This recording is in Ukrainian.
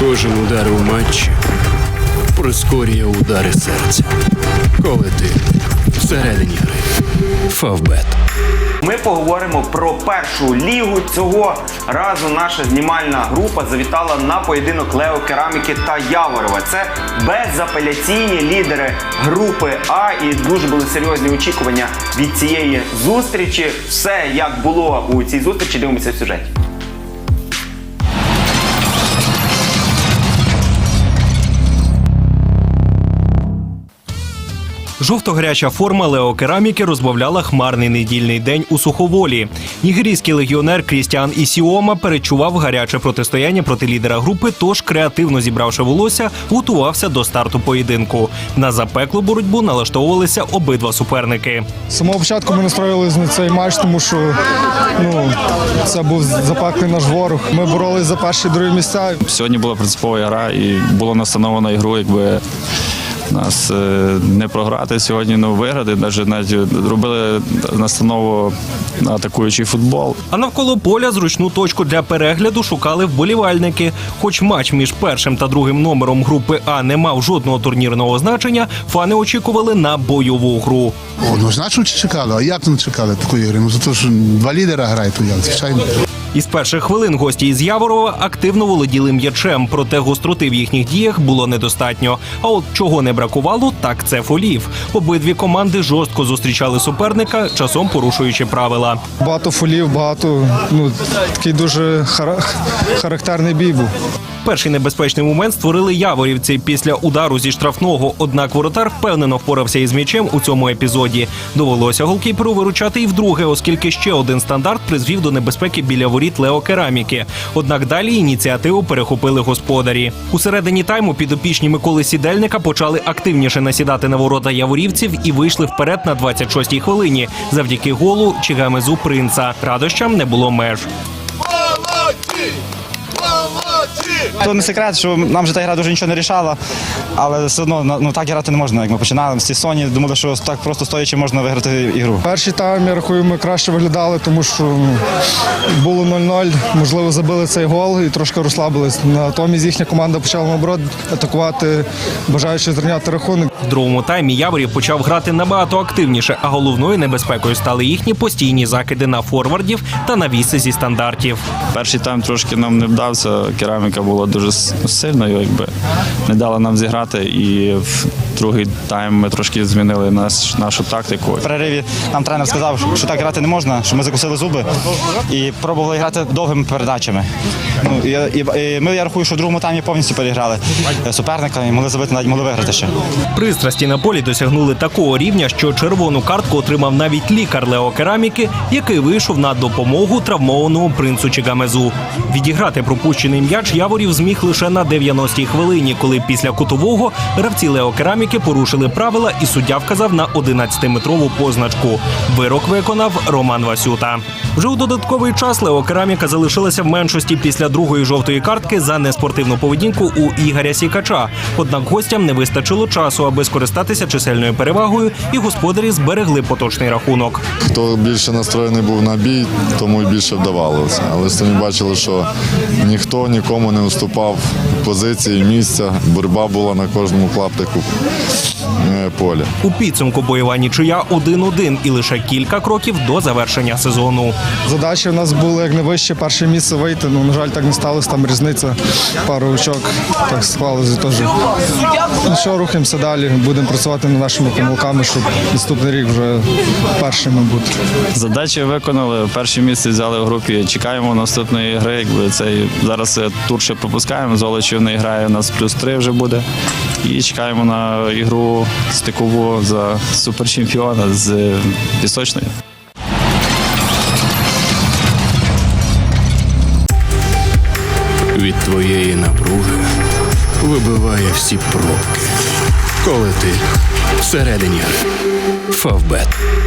Кожен удар у матчі прискорює удари серця. Коли ти всередині гри. Фавбет. Ми поговоримо про першу лігу. Цього разу наша знімальна група завітала на поєдинок Лео Кераміки та Яворова. Це безапеляційні лідери групи А, і дуже були серйозні очікування від цієї зустрічі. Все як було у цій зустрічі, дивимося в сюжеті. Жовто-гаряча форма Лео Кераміки розбавляла хмарний недільний день у суховолі. Нігерійський легіонер Крістіан Ісіома перечував гаряче протистояння проти лідера групи, тож креативно зібравши волосся, готувався до старту поєдинку. На запеклу боротьбу налаштовувалися обидва суперники. З самого початку ми настроїлися на цей матч, тому що ну, це був запеклий наш ворог. Ми боролись за перші другі місця. Сьогодні була принципова гра і було настановлено ігру, якби нас е, не програти сьогодні, ну виграти. Навіть навіть робили настанову на атакуючий футбол. А навколо поля зручну точку для перегляду шукали вболівальники. Хоч матч між першим та другим номером групи А не мав жодного турнірного значення, фани очікували на бойову гру. Однозначно чекали, а як не чекали такої гри? Ну за те, що два лідера грають, то як, звичайно. Із перших хвилин гості із Яворова активно володіли м'ячем, проте гостроти в їхніх діях було недостатньо. А от чого не бракувало, так це фолів. Обидві команди жорстко зустрічали суперника, часом порушуючи правила. Багато фолів, багато ну такий дуже хара- характерний бій був. Перший небезпечний момент створили яворівці після удару зі штрафного. Однак воротар впевнено впорався із м'ячем у цьому епізоді. Довелося голкіперу виручати і вдруге, оскільки ще один стандарт призвів до небезпеки біля воріт Лео Кераміки. Однак далі ініціативу перехопили господарі. У середині тайму підопічні Миколи Сідельника почали активніше насідати на ворота яворівців і вийшли вперед на 26-й хвилині завдяки голу Чигамезу Принца. Радощам не було меж. То не секрет, що нам вже та гра дуже нічого не рішала, але все одно ну так грати не можна. Як ми починали з ці соні, думали, що так просто стоячи можна виграти ігру. Перший тайм, я рахую, ми краще виглядали, тому що ну, було 0-0. Можливо, забили цей гол і трошки розслабились. Натомість їхня команда почала наоборот атакувати, бажаючи зрівняти рахунок. В другому таймі Яворів почав грати набагато активніше, а головною небезпекою стали їхні постійні закиди на форвардів та навіси зі стандартів. Перший тайм трошки нам не вдався. Кераміка була дуже сильною, якби не дала нам зіграти. І в другий тайм ми трошки змінили наш, нашу тактику. В перериві нам тренер сказав, що так грати не можна, що ми закусили зуби і пробували грати довгими передачами. Ну і, і, і ми я рахую, що в другому таймі повністю переграли суперника і могли забити, навіть могли виграти ще. Пристрасті на полі досягнули такого рівня, що червону картку отримав навіть лікар Лео Кераміки, який вийшов на допомогу травмованому принцу Чигамезу. Відіграти пропущений м'яч Яворів зміг лише на 90-й хвилині, коли після кутового гравці Лео Кераміки порушили правила, і суддя вказав на 11-метрову позначку. Вирок виконав Роман Васюта. Вже у додатковий час Лео Кераміка залишилася в меншості після другої жовтої картки за неспортивну поведінку у Ігоря Сікача. Однак гостям не вистачило часу, аби скористатися чисельною перевагою, і господарі зберегли поточний рахунок. Хто більше настроєний був на бій, тому й більше вдавалося. Але самі бачили, що ніхто нікому не уступав позиції, місця. Боротьба була на кожному клаптику Thank you. Поля. У підсумку бойова нічия 1-1 і лише кілька кроків до завершення сезону. Задачі в нас були як найвище перше місце вийти. Ну, на жаль, так не сталося. Там різниця пару очок. Так склалося теж. Ну що, рухаємося далі. Будемо працювати над нашими помилками, щоб наступний рік вже першими бути. Задачі виконали. Перше місце взяли в групі. Чекаємо наступної гри. Якби цей зараз е, тур ще пропускаємо. Золочів не грає. У нас плюс три вже буде. І чекаємо на ігру стикову за суперчемпіона з пісочною. Від твоєї напруги вибиває всі пробки. Коли ти всередині. Фавбет.